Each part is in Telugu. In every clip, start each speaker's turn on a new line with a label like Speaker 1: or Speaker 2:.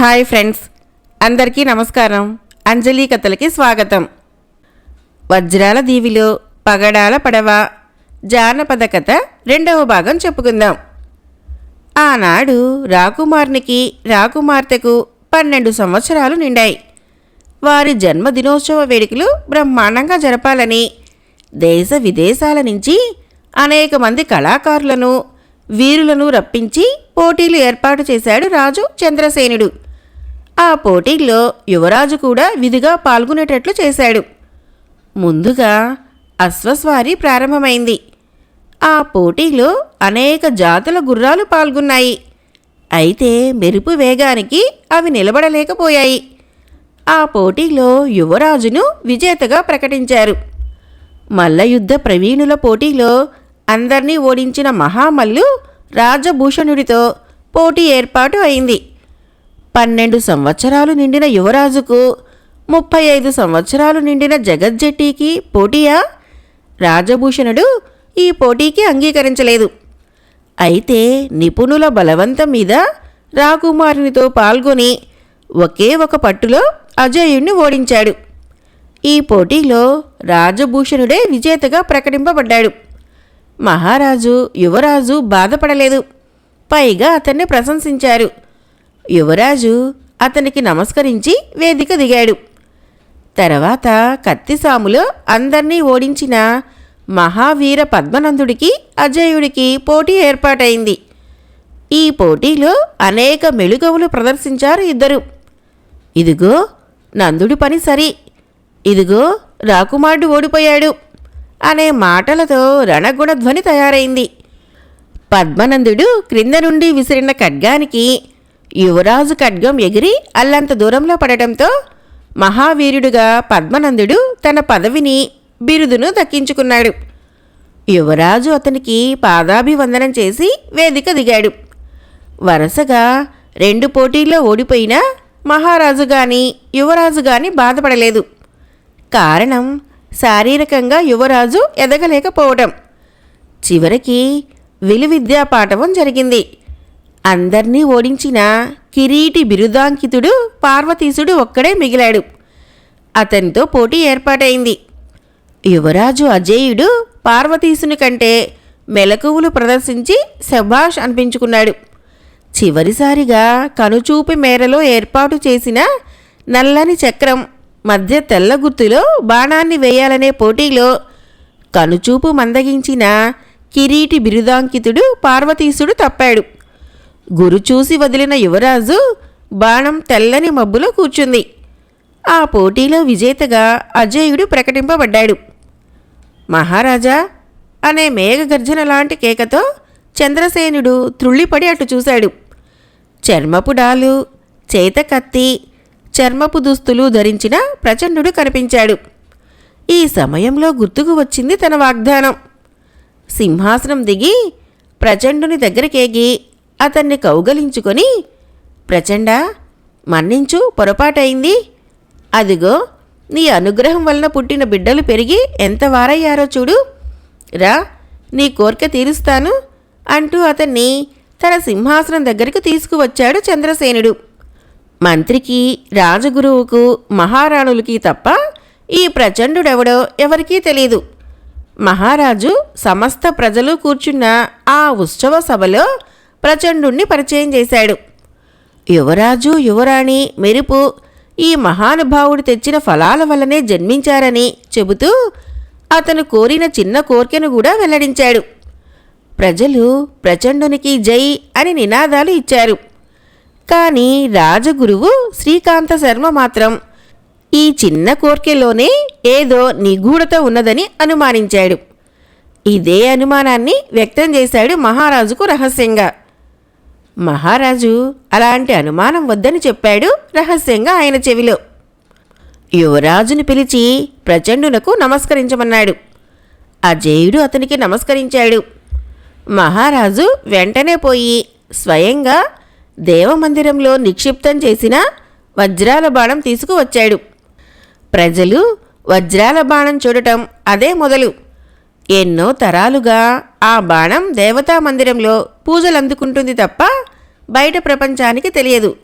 Speaker 1: హాయ్ ఫ్రెండ్స్ అందరికీ నమస్కారం. అంజలి కథలకి స్వాగతం. వజ్రాల దీవిలో పగడాల పడవ జానపద కథ రెండవ భాగం చెప్పుకుందాం. ఆనాడు రాకుమార్నికి రాకుమార్తెకు పన్నెండు సంవత్సరాలు నిండాయి. వారి జన్మదినోత్సవ వేడుకలు బ్రహ్మాండంగా జరపాలని దేశ విదేశాల నుంచి అనేక మంది కళాకారులను వీరులను రప్పించి పోటీలు ఏర్పాటు చేశాడు రాజు చంద్రసేనుడు. ఆ పోటీల్లో యువరాజు కూడా విధిగా పాల్గొనేటట్లు చేశాడు. ముందుగా అశ్వస్వారి ప్రారంభమైంది. ఆ పోటీలో అనేక జాతుల గుర్రాలు పాల్గొన్నాయి. అయితే మెరుపు వేగానికి అవి నిలబడలేకపోయాయి. ఆ పోటీలో యువరాజును విజేతగా ప్రకటించారు. మల్లయుద్ధ ప్రవీణుల పోటీలో అందర్నీ ఓడించిన మహామల్లు రాజభూషణుడితో పోటీ ఏర్పాటు అయింది. పన్నెండు సంవత్సరాలు నిండిన యువరాజుకు ముప్పై ఐదు సంవత్సరాలు నిండిన జగజ్జెట్టికి పోటీయా? రాజభూషణుడు ఈ పోటీకి అంగీకరించలేదు. అయితే నిపుణుల బలవంతం మీద రాకుమారునితో పాల్గొని ఒకే ఒక పట్టులో అజయుణ్ణి ఓడించాడు. ఈ పోటీలో రాజభూషణుడే విజేతగా ప్రకటింపబడ్డాడు. మహారాజు యువరాజు బాధపడలేదు. పైగా అతన్ని ప్రశంసించారు. యువరాజు అతనికి నమస్కరించి వేదిక దిగాడు. తర్వాత కత్తిసాములో అందర్నీ ఓడించిన మహావీర పద్మనందుడికి అజయుడికి పోటీ ఏర్పాటైంది. ఈ పోటీలో అనేక మెళుగవులు ప్రదర్శించారు ఇద్దరు. ఇదిగో నందుడి పని సరి. ఇదిగో రాకుమారుడు ఓడిపోయాడు అనే మాటలతో రణగుణ ధ్వని తయారైంది. పద్మనందుడు క్రింద నుండి విసిరిన ఖడ్గానికి యువరాజు ఖడ్గం ఎగిరి అల్లంత దూరంలో పడటంతో మహావీరుడుగా పద్మనందుడు తన పదవిని బిరుదును దక్కించుకున్నాడు. యువరాజు అతనికి పాదాభివందనం చేసి వేదిక దిగాడు. వరుసగా రెండు పోటీల్లో ఓడిపోయినా మహారాజు గాని యువరాజు గాని బాధపడలేదు. కారణం శారీరకంగా యువరాజు ఎదగలేకపోవటం. చివరికి విలువిద్యా పాఠవం జరిగింది. అందర్నీ ఓడించిన కిరీటి బిరుదాంకితుడు పార్వతీశుడు ఒక్కడే మిగిలాడు. అతనితో పోటీ ఏర్పాటైంది. యువరాజు అజేయుడు పార్వతీశుని కంటే మెలకువలు ప్రదర్శించి శభాష్ అనిపించుకున్నాడు. చివరిసారిగా కనుచూపు మేరలో ఏర్పాటు చేసిన నల్లని చక్రం మధ్య తెల్ల గుర్తులో బాణాన్ని వేయాలనే పోటీలో కనుచూపు మందగించిన కిరీటి బిరుదాంకితుడు పార్వతీశుడు తప్పాడు. గురు చూసి వదిలిన యువరాజు బాణం తెల్లని మబ్బులో కూర్చుంది. ఆ పోటీలో విజేతగా అజేయుడు ప్రకటింపబడ్డాడు. మహారాజా అనే మేఘగర్జన లాంటి కేకతో చంద్రసేనుడు త్రుళ్ళిపడి అటు చూశాడు. చర్మపు డాలు చేత కత్తి చర్మపు దుస్తులు ధరించిన ప్రచండుడు కనిపించాడు. ఈ సమయంలో గుర్తుకు వచ్చింది తన వాగ్దానం. సింహాసనం దిగి ప్రచండుని దగ్గరికేగి అతన్ని కౌగలించుకొని ప్రచండ మన్నించు పొరపాటైంది అదిగో నీ అనుగ్రహం వలన పుట్టిన బిడ్డలు పెరిగి ఎంత వారయ్యారో చూడు. రా నీ కోరిక తీరుస్తాను అంటూ అతన్ని తన సింహాసనం దగ్గరికి తీసుకువచ్చాడు చంద్రసేనుడు. మంత్రికి రాజగురువుకు మహారాణులకి తప్ప ఈ ప్రచండుడెవడో ఎవరికీ తెలియదు మహారాజు సమస్త ప్రజలు కూర్చున్న ఆ ఉత్సవ సభలో ప్రచండుణ్ణి పరిచయం చేశాడు. యువరాజు యువరాణి మెరుపు ఈ మహానుభావుడు తెచ్చిన ఫలాల వల్లనే జన్మించారని చెబుతూ అతను కోరిన చిన్న కోర్కెను కూడా వెల్లడించాడు. ప్రజలు ప్రచండునికి జై అని నినాదాలు ఇచ్చారు. కానీ రాజగురువు శ్రీకాంత శర్మ మాత్రం ఈ చిన్న కోర్కెలోనే ఏదో నిగూఢత ఉన్నదని అనుమానించాడు. ఇదే అనుమానాన్ని వ్యక్తం చేశాడు మహారాజుకు రహస్యంగా. మహారాజు అలాంటి అనుమానం వద్దని చెప్పాడు రహస్యంగా ఆయన చెవిలో. యువరాజుని పిలిచి ప్రచండునకు నమస్కరించమన్నాడు. అజేయుడు అతనికి నమస్కరించాడు. మహారాజు వెంటనే పోయి స్వయంగా దేవమందిరంలో నిక్షిప్తం చేసిన వజ్రాల బాణం తీసుకువచ్చాడు. ప్రజలు వజ్రాల బాణం చూడటం అదే మొదలు. ఎన్నో తరాలుగా ఆ బాణం దేవతా మందిరంలో పూజలు అందుకుంటుంది తప్ప బయట ప్రపంచానికి తెలియదు.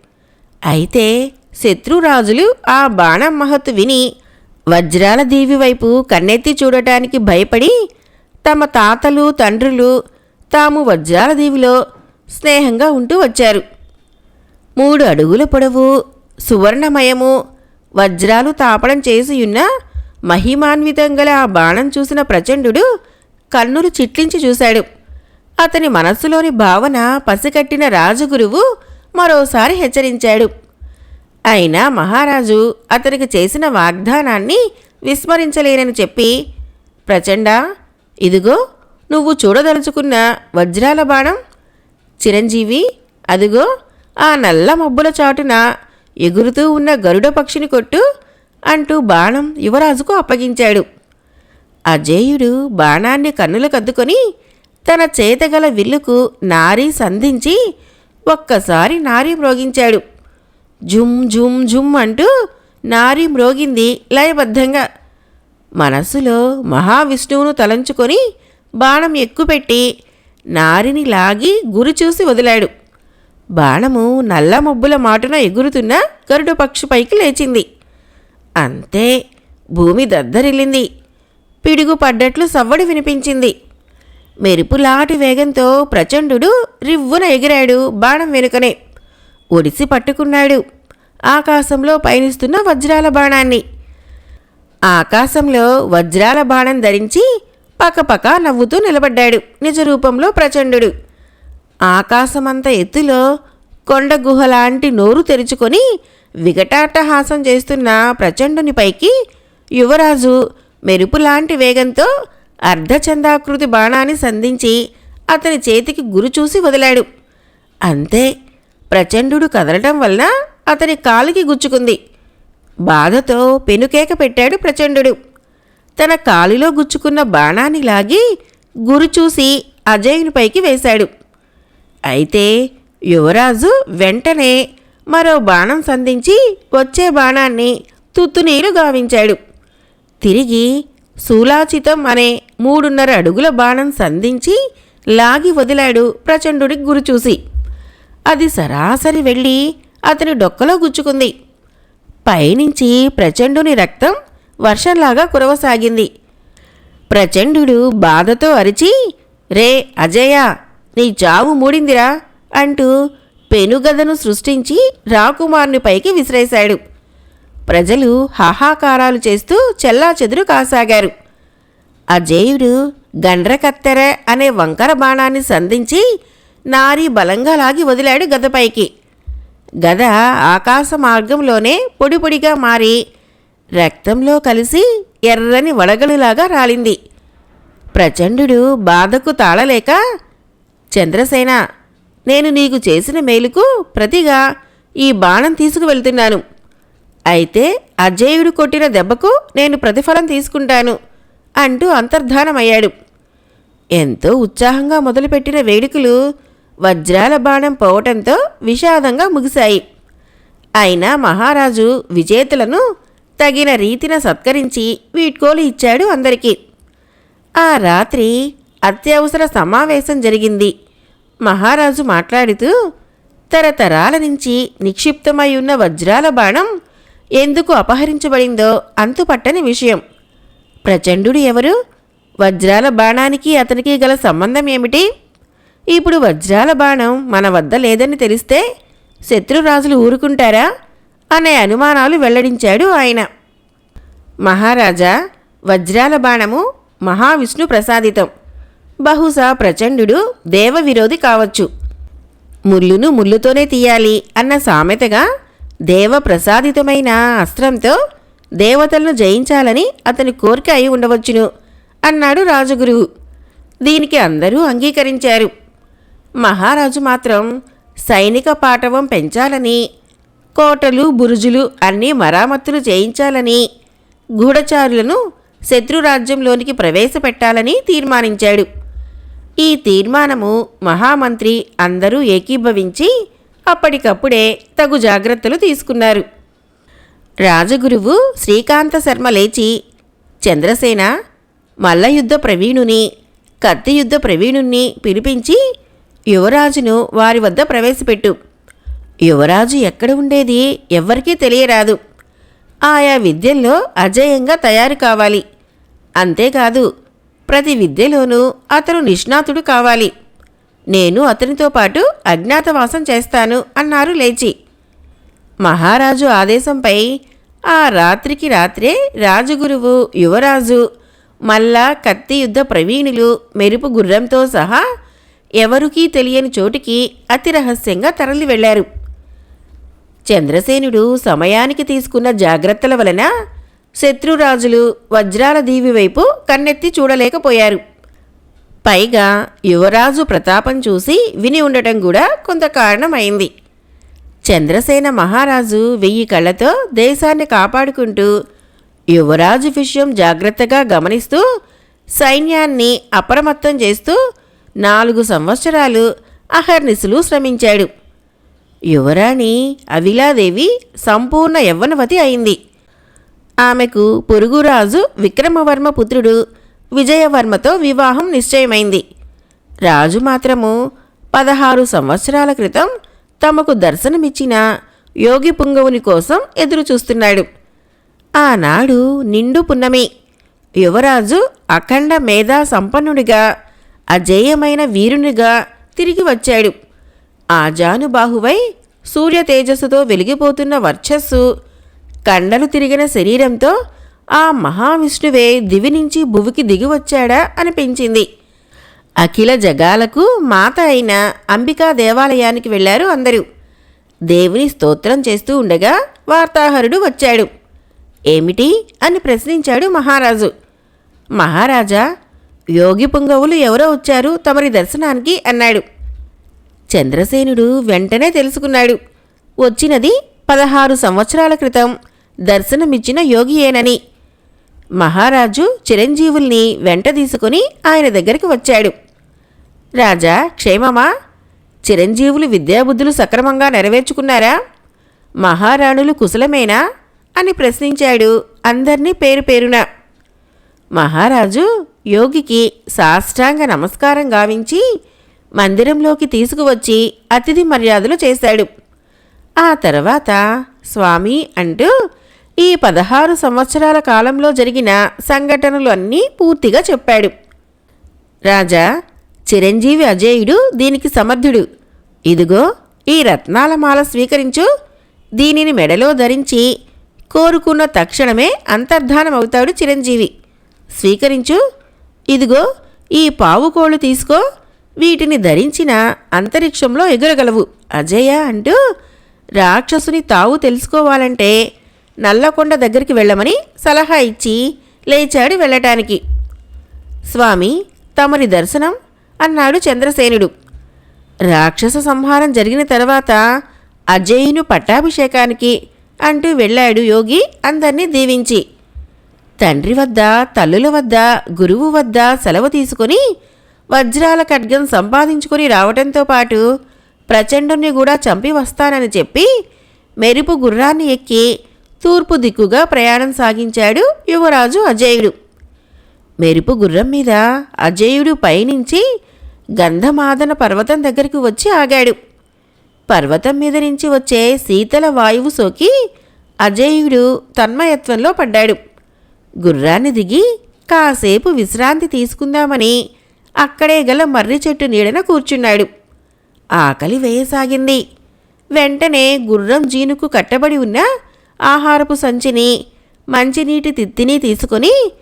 Speaker 1: అయితే శత్రురాజులు ఆ బాణం మహత్తు విని వజ్రాల దేవి వైపు కన్నెత్తి చూడటానికి భయపడి తమ తాతలు తండ్రులు తాము వజ్రాల దేవిలో స్నేహంగా ఉంటూ వచ్చారు. మూడు అడుగుల పొడవు సువర్ణమయము వజ్రాలు తాపడం చేసియున్న మహిమాన్వితం గల ఆ బాణం చూసిన ప్రచండు కన్నులు చిట్లించి చూశాడు. అతని మనస్సులోని భావన పసికట్టిన రాజుగురువు మరోసారి హెచ్చరించాడు. అయినా మహారాజు అతనికి చేసిన వాగ్దానాన్ని విస్మరించలేనని చెప్పి ప్రచండ ఇదిగో నువ్వు చూడదలుచుకున్న వజ్రాల బాణం చిరంజీవి అదిగో ఆ నల్ల మబ్బుల చాటున ఎగురుతూ ఉన్న గరుడ పక్షిని కొట్టు అంటూ బాణం యువరాజుకు అప్పగించాడు. అజేయుడు బాణాన్ని కన్నులకద్దుకొని తన చేతగల విల్లుకు నారీ సంధించి ఒక్కసారి నారీ మ్రోగించాడు. జుమ్ జుమ్ జుమ్ అంటూ నారీ మ్రోగింది లయబద్ధంగా. మనస్సులో మహావిష్ణువును తలంచుకొని బాణం ఎక్కుపెట్టి నారిని లాగి గురి చూసి వదిలాడు. బాణము నల్ల మబ్బుల మాటున ఎగురుతున్న గరుడ పక్షి పైకి లేచింది. అంతే భూమి దద్దరిల్లింది. పిడుగు పడ్డట్లు సవ్వడి వినిపించింది. మెరుపులాటి వేగంతో ప్రచండు రివ్వున ఎగిరాడు బాణం వెనుకనే. ఒడిసి పట్టుకున్నాడు. ఆకాశంలో పయనిస్తున్న వజ్రాల బాణాన్ని. ఆకాశంలో వజ్రాల బాణం ధరించి పకపక నవ్వుతూ నిలబడ్డాడు నిజ రూపంలో ప్రచండు ఆకాశమంత ఎత్తులో కొండ గుహలాంటి నోరు తెరుచుకొని వికటాట్టహాసం చేస్తున్న ప్రచండుని పైకి యువరాజు మెరుపులాంటి వేగంతో అర్ధచందాకృతి బాణాన్ని సంధించి అతని చేతికి గురి చూసి వదిలాడు. అంతే ప్రచండు కదలటం వలన అతని కాలికి గుచ్చుకుంది. బాధతో పెనుకేక పెట్టాడు ప్రచండు తన కాలిలో గుచ్చుకున్న బాణాన్ని లాగి గురి చూసి అజయునిపైకి వేశాడు. అయితే యువరాజు వెంటనే మరో బాణం సంధించి వచ్చే బాణాన్ని తుత్తునీరు గావించాడు. తిరిగి శూలాచితం అనే మూడున్నర అడుగుల బాణం సంధించి లాగి వదిలాడు ప్రచండుడికి గురిచూసి. అది సరాసరి వెళ్ళి అతని డొక్కలో గుచ్చుకుంది. పైనుంచి ప్రచండుని రక్తం వర్షంలాగా కురవసాగింది. ప్రచండు బాధతో అరిచి రే అజయ నీ చావు మూడిందిరా అంటూ పెనుగదను సృష్టించి రాకుమారుని పైకి విసిరేశాడు. ప్రజలు హాహాకారాలు చేస్తూ చెల్లాచెదురు కాసాగారు. అజేయుడు గండ్రకత్తెర అనే వంకర బాణాన్ని సంధించి నారి బలంగా లాగి వదిలాడు గదపైకి. గద ఆకాశ మార్గంలోనే పొడిపొడిగా మారి రక్తంలో కలిసి ఎర్రని వడగలులాగా రాలింది. ప్రచండు బాధకు తాళలేక చంద్రసేన నేను నీకు చేసిన మేలుకు ప్రతిగా ఈ బాణం తీసుకువెళ్తున్నాను. అయితే అజేయుడు కొట్టిన దెబ్బకు నేను ప్రతిఫలం తీసుకుంటాను అంటూ అంతర్ధానమయ్యాడు. ఎంతో ఉత్సాహంగా మొదలుపెట్టిన వేడుకలు వజ్రాల బాణం పోవటంతో విషాదంగా ముగిశాయి. అయినా మహారాజు విజేతలను తగిన రీతిన సత్కరించి వీడ్కోలు ఇచ్చాడు అందరికీ. ఆ రాత్రి అత్యవసర సమావేశం జరిగింది. మహారాజు మాట్లాడుతూ తరతరాల నుంచి నిక్షిప్తమై ఉన్న వజ్రాల బాణం ఎందుకు అపహరించబడిందో అంతుపట్టని విషయం. ప్రచండు ఎవరు? వజ్రాల బాణానికి అతనికి గల సంబంధం ఏమిటి? ఇప్పుడు వజ్రాల బాణం మన వద్ద లేదని తెలిస్తే శత్రురాజులు ఊరుకుంటారా? అనే అనుమానాలు వెల్లడించాడు ఆయన. మహారాజా వజ్రాల బాణము మహావిష్ణు ప్రసాదితం. బహుశా ప్రచండు దేవ విరోధి కావచ్చు. ముల్లును ముళ్ళుతోనే తీయాలి అన్న సామెతగా దేవ ప్రసాదితమైన అస్త్రంతో దేవతలను జయించాలని అతని కోరిక అయి ఉండవచ్చును అన్నాడు రాజగురువు. దీనికి అందరూ అంగీకరించారు. మహారాజు మాత్రం సైనిక పాటవం పెంచాలని కోటలు బురుజులు అన్నీ మరామత్తులు చేయించాలని గూఢచారులను శత్రురాజ్యంలోనికి ప్రవేశపెట్టాలని తీర్మానించాడు. ఈ తీర్మానము మహామంత్రి అందరూ ఏకీభవించి అప్పటికప్పుడే తగు జాగ్రత్తలు తీసుకున్నారు. రాజగురువు శ్రీకాంత శర్మ లేచి చంద్రసేన మల్లయుద్ధ ప్రవీణుని కత్తి యుద్ధ ప్రవీణుణ్ణి పిలిపించి యువరాజును వారి వద్ద ప్రవేశపెట్టు. యువరాజు ఎక్కడ ఉండేది ఎవ్వరికీ తెలియరాదు. ఆయా విద్యల్లో అజేయంగా తయారు కావాలి. అంతేకాదు ప్రతి విద్యలోనూ అతను నిష్ణాతుడు కావాలి. నేను అతనితో పాటు అజ్ఞాతవాసం చేస్తాను అన్నారు లేచి. మహారాజు ఆదేశంపై ఆ రాత్రికి రాత్రే రాజగురువు యువరాజు మల్లా కత్తి యుద్ధ ప్రవీణులు మెరుపు గుర్రంతో సహా ఎవరికీ తెలియని చోటికి అతి రహస్యంగా తరలి వెళ్ళారు చంద్రసేనుడు సమయానికి తీసుకున్న జాగ్రత్తల వలన శత్రురాజులు వజ్రాల దీవి వైపు కన్నెత్తి చూడలేకపోయారు. పైగా యువరాజు ప్రతాపం చూసి విని ఉండటం కూడా కొంత కారణమైంది. చంద్రసేన మహారాజు వెయ్యి కళ్ళతో దేశాన్ని కాపాడుకుంటూ యువరాజు విషయం జాగ్రత్తగా గమనిస్తూ సైన్యాన్ని అప్రమత్తం చేస్తూ నాలుగు సంవత్సరాలు అహర్నిశలు శ్రమించాడు. యువరాణి అవిలాదేవి సంపూర్ణ యవ్వనవతి అయింది. ఆమెకు పొరుగురాజు విక్రమవర్మ పుత్రుడు విజయవర్మతో వివాహం నిశ్చయమైంది. రాజు మాత్రము పదహారు సంవత్సరాల క్రితం తమకు దర్శనమిచ్చిన యోగి పుంగవుని కోసం ఎదురుచూస్తున్నాడు. ఆనాడు నిండు పున్నమి. యువరాజు అఖండ మేధా సంపన్నుడిగా అజేయమైన వీరునిగా తిరిగి వచ్చాడు. ఆజానుబాహువై సూర్య తేజస్సుతో వెలిగిపోతున్న వర్చస్సు కండలు తిరిగిన శరీరంతో ఆ మహావిష్ణువే దివి నుంచి భువికి దిగివచ్చాడా అనిపించింది. అఖిల జగాలకు మాత అయిన అంబికా దేవాలయానికి వెళ్ళారు అందరూ. దేవుని స్తోత్రం చేస్తూ ఉండగా వార్తాహరుడు వచ్చాడు. ఏమిటి? అని ప్రశ్నించాడు మహారాజు. మహారాజా యోగి పుంగవులు ఎవరో వచ్చారు తమరి దర్శనానికి అన్నాడు. చంద్రసేనుడు వెంటనే తెలుసుకున్నాడు. వచ్చినది పదహారు సంవత్సరాల క్రితం దర్శనమిచ్చిన యోగియేనని. మహారాజు చిరంజీవుల్ని వెంట తీసుకుని ఆయన దగ్గరికి వచ్చాడు. రాజా క్షేమమా? చిరంజీవులు విద్యాబుద్ధులు సక్రమంగా నెరవేర్చుకున్నారా? మహారాణులు కుశలమేనా? అని ప్రశ్నించాడు అందర్నీ పేరు పేరున. మహారాజు యోగికి సాష్టాంగ నమస్కారం గావించి మందిరంలోకి తీసుకువచ్చి అతిథి మర్యాదలు చేశాడు. ఆ తర్వాత స్వామి అంటూ ఈ పదహారు సంవత్సరాల కాలంలో జరిగిన సంఘటనలు అన్నీ పూర్తిగా చెప్పాడు. రాజా చిరంజీవి అజేయుడు దీనికి సమర్థుడు. ఇదిగో ఈ రత్నాల మాల స్వీకరించు. దీనిని మెడలో ధరించి కోరుకున్న తక్షణమే అంతర్ధానమవుతాడు చిరంజీవి. స్వీకరించు. ఇదిగో ఈ పావుకోళ్ళు తీసుకో. వీటిని ధరించిన అంతరిక్షంలో ఎగురగలవు. అజయ అంటూ రాక్షసుని తావు తెలుసుకోవాలంటే నల్లకొండ దగ్గరికి వెళ్ళమని సలహా ఇచ్చి లేచాడు వెళ్ళటానికి. స్వామి తమరి దర్శనం అన్నాడు చంద్రసేనుడు. రాక్షస సంహారం జరిగిన తర్వాత అజయును పట్టాభిషేకానికి అంటూ వెళ్ళాడు యోగి అందర్నీ దీవించి. తండ్రి వద్ద తల్లుల వద్ద గురువు వద్ద సెలవు తీసుకుని వజ్రాల ఖడ్గం సంపాదించుకుని రావటంతో పాటు ప్రచండుని కూడా చంపి వస్తానని చెప్పి మెరుపు గుర్రాన్ని ఎక్కి తూర్పు దిక్కుగా ప్రయాణం సాగించాడు యువరాజు అజేయుడు. మెరుపు గుర్రం మీద అజేయుడు పైనుంచి గంధమాదన పర్వతం దగ్గరికి వచ్చి ఆగాడు. పర్వతం మీద నుంచి వచ్చే శీతల వాయువు సోకి అజేయుడు తన్మయత్వంలో పడ్డాడు. గుర్రాన్ని దిగి కాసేపు విశ్రాంతి తీసుకుందామని అక్కడే గల మర్రి చెట్టు నీడన కూర్చున్నాడు. ఆకలి వేయసాగింది. వెంటనే గుర్రం జీనుకు కట్టబడి ఉన్న ఆహారపు సంచిని మంచినీటి తిత్తిని తీసుకొని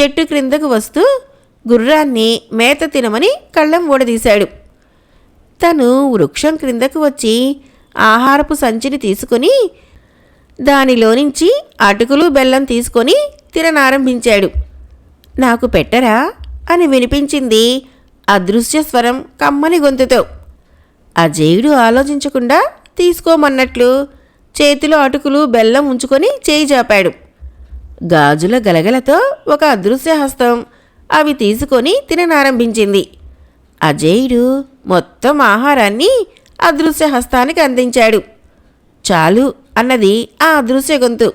Speaker 1: చెట్టు క్రిందకు వస్తూ గుర్రాన్ని మేత తినమని కళ్ళం ఊడదీశాడు తను వృక్షం క్రిందకు వచ్చి ఆహారపు సంచిని తీసుకొని దానిలో నుంచి అటుకులు బెల్లం తీసుకొని తిననారంభించాడు. నాకు పెట్టరా? అని వినిపించింది అదృశ్య స్వరం కమ్మని గొంతుతో. అజేయుడు ఆలోచించకుండా తీసుకోమన్నట్లు చేతిలో అటుకులు బెల్లం ఉంచుకొని చేయి చాపాడు గాజుల గలగలతో ఒక అదృశ్య హస్తం అవి తీసుకొని తిననారంభించింది. అజయుడు మొత్తం ఆహారాన్ని అదృశ్య హస్తానికి అందించాడు. చాలు అన్నది ఆ అదృశ్య గొంతు.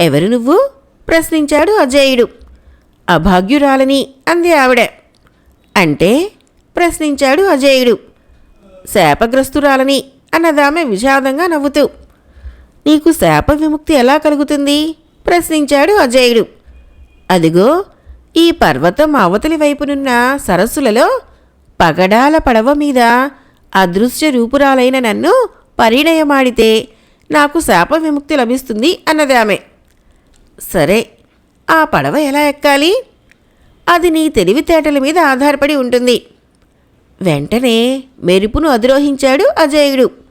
Speaker 1: ఎవరు నువ్వు? ప్రశ్నించాడు అజేయుడు. అభాగ్యురాలని అంది ఆవిడ. అంటే? ప్రశ్నించాడు అజేయుడు. శాపగ్రస్తురాలని అన్నదామె విషాదంగా నవ్వుతూ. నీకు శాప విముక్తి ఎలా కలుగుతుంది? ప్రశ్నించాడు అజయుడు. అదిగో ఈ పర్వతం అవతలి వైపునున్న సరస్సులలో పగడాల పడవ మీద అదృశ్య రూపురాలైన నన్ను పరిణయమాడితే నాకు శాప విముక్తి లభిస్తుంది అన్నది ఆమె. సరే ఆ పడవ ఎలా ఎక్కాలి? అది నీ తెలివితేటల మీద ఆధారపడి ఉంటుంది. వెంటనే మెరుపును అధిరోహించాడు అజయుడు.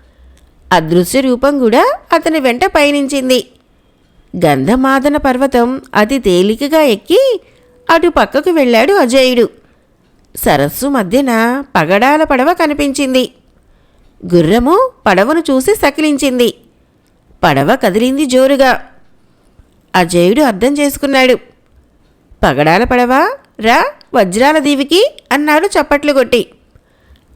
Speaker 1: అదృశ్య రూపం కూడా అతని వెంట పయనించింది. గంధమాదన పర్వతం అతి తేలికగా ఎక్కి అటు పక్కకు వెళ్ళాడు అజయుడు. సరస్సు మధ్యన పగడాల పడవ కనిపించింది. గుర్రము పడవను చూసి సకిలించింది. పడవ కదిలింది జోరుగా. అజయుడు అర్థం చేసుకున్నాడు. పగడాల పడవ రా వజ్రాల దీవికి అన్నాడు చప్పట్లు కొట్టి.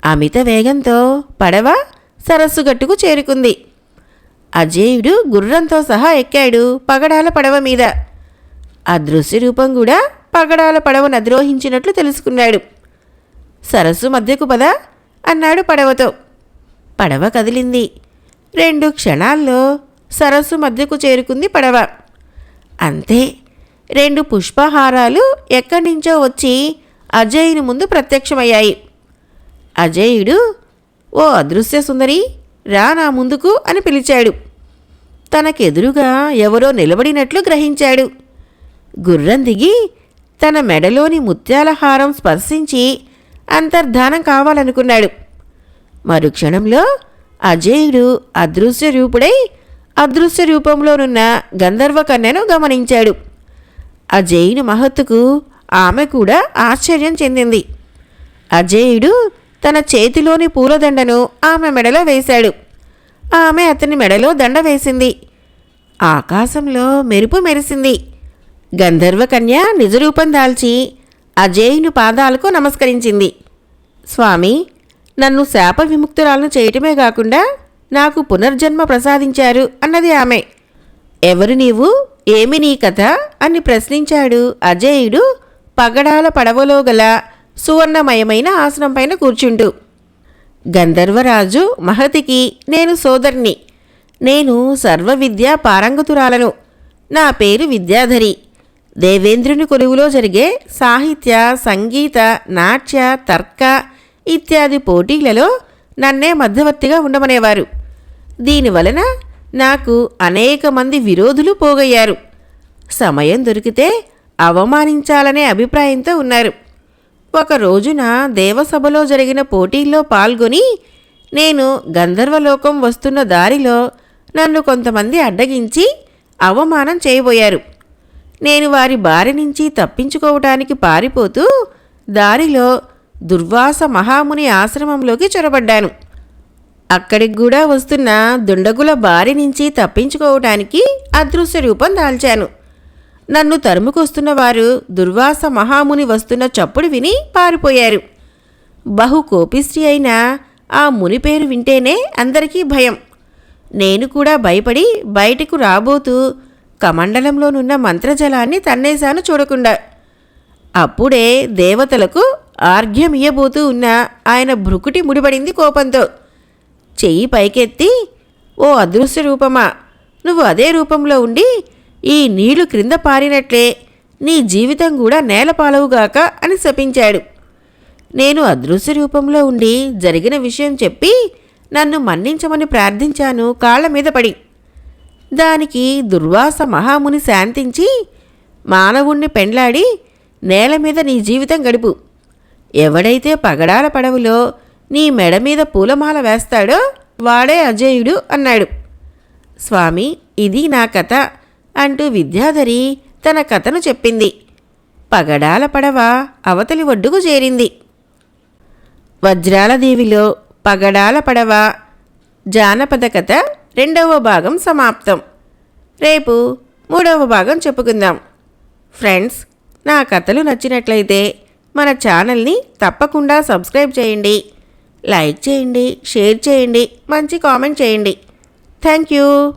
Speaker 1: అమిత వేగంతో పడవ సరస్సు గట్టుకు చేరుకుంది. అజేయుడు గుర్రంతో సహా ఎక్కాడు పగడాల పడవ మీద. అదృశ్య రూపం కూడా పగడాల పడవను అద్రోహించినట్లు తెలుసుకున్నాడు. సరస్సు మధ్యకు పద అన్నాడు పడవతో. పడవ కదిలింది. రెండు క్షణాల్లో సరస్సు మధ్యకు చేరుకుంది పడవ. అంతే రెండు పుష్పహారాలు ఎక్కడి నుంచో వచ్చి అజయుని ముందు ప్రత్యక్షమయ్యాయి. అజయుడు ఓ అదృశ్య సుందరి రా నా ముందుకు అని పిలిచాడు. తనకెదురుగా ఎవరో నిలబడినట్లు గ్రహించాడు. గుర్రం దిగి తన మెడలోని ముత్యాల హారం స్పర్శించి అంతర్ధానం కావాలనుకున్నాడు. మరుక్షణంలో అజయుడు అదృశ్య రూపుడై అదృశ్య రూపంలోనున్న గంధర్వ కన్యను గమనించాడు. అజయుని మహత్తుకు ఆమె కూడా ఆశ్చర్యం చెందింది. అజేయుడు తన చేతిలోని పూలదండను ఆమె మెడలో వేశాడు. ఆమె అతని మెడలో దండ వేసింది. ఆకాశంలో మెరుపు మెరిసింది. గంధర్వ కన్య నిజరూపం దాల్చి అజేయుని పాదాలకు నమస్కరించింది. స్వామి నన్ను శాప విముక్తురాలను చేయటమే కాకుండా నాకు పునర్జన్మ ప్రసాదించారు అన్నది ఆమె. ఎవరు నీవు? ఏమి నీ కథ? అని ప్రశ్నించాడు అజేయుడు పగడాల పడవలో గల సువర్ణమయమైన ఆసనం పైన కూర్చుండు. గంధర్వరాజు మహతికి నేను సోదరిని. నేను సర్వ విద్యా పారంగతురాలను. నా పేరు విద్యాధరి. దేవేంద్రుని కొలువులో జరిగే సాహిత్య సంగీత నాట్య తర్క ఇత్యాది పోటీలలో నన్నే మధ్యవర్తిగా ఉండమనేవారు. దీనివలన నాకు అనేక మంది విరోధులు పోగయ్యారు. సమయం దొరికితే అవమానించాలనే అభిప్రాయంతో ఉన్నారు. ఒక రోజున దేవసభలో జరిగిన పోటీల్లో పాల్గొని నేను గంధర్వలోకం వస్తున్న దారిలో నన్ను కొంతమంది అడ్డగించి అవమానం చేయబోయారు. నేను వారి బారి నుంచి తప్పించుకోవటానికి పారిపోతూ దారిలో దుర్వాస మహాముని ఆశ్రమంలోకి చొరబడ్డాను. అక్కడికి కూడా వస్తున్న దుండగుల బారి నుంచి తప్పించుకోవటానికి అదృశ్య రూపం దాల్చాను. నన్ను తరుముకొస్తున్న వారు దుర్వాస మహాముని వస్తున్న చప్పుడు విని పారిపోయారు. బహు కోపిష్టి అయిన ఆ ముని పేరు వింటేనే అందరికీ భయం. నేను కూడా భయపడి బయటకు రాబోతూ కమండలంలోనున్న మంత్రజలాన్ని తన్నేశాను చూడకుండా. అప్పుడే దేవతలకు ఆర్ఘ్యమియ్యబోతూ ఉన్న ఆయన భృకుటి ముడిపడింది కోపంతో. చెయ్యి పైకెత్తి ఓ అదృశ్య రూపమా నువ్వు అదే రూపంలో ఉండి ఈ నీళ్ళు క్రింద పారినట్లే. నీ జీవితం కూడా నేలపాలవుగాక అని శపించాడు. నేను అదృశ్య రూపంలో ఉండి జరిగిన విషయం చెప్పి నన్ను మన్నించమని ప్రార్థించాను కాళ్ళ మీద పడి. దానికి దుర్వాస మహాముని శాంతించి మానవుణ్ణి పెండ్లాడి నేల మీద నీ జీవితం గడుపు. ఎవడైతే పగడాల పడవలో నీ మెడ మీద పూలమాల వేస్తాడో వాడే అజేయుడు అన్నాడు. స్వామి ఇది నా కథ. అంటూ విద్యాధరి తన కథను చెప్పింది. పగడాల పడవ అవతలి ఒడ్డుకు చేరింది. వజ్రాలదేవిలో పగడాల పడవ జానపద కథ రెండవ భాగం సమాప్తం. రేపు మూడవ భాగం చెప్పుకుందాం. ఫ్రెండ్స్ నా కథలు నచ్చినట్లయితే మన ఛానల్ని తప్పకుండా సబ్స్క్రైబ్ చేయండి. లైక్ చేయండి షేర్ చేయండి మంచి కామెంట్ చేయండి. Thank you.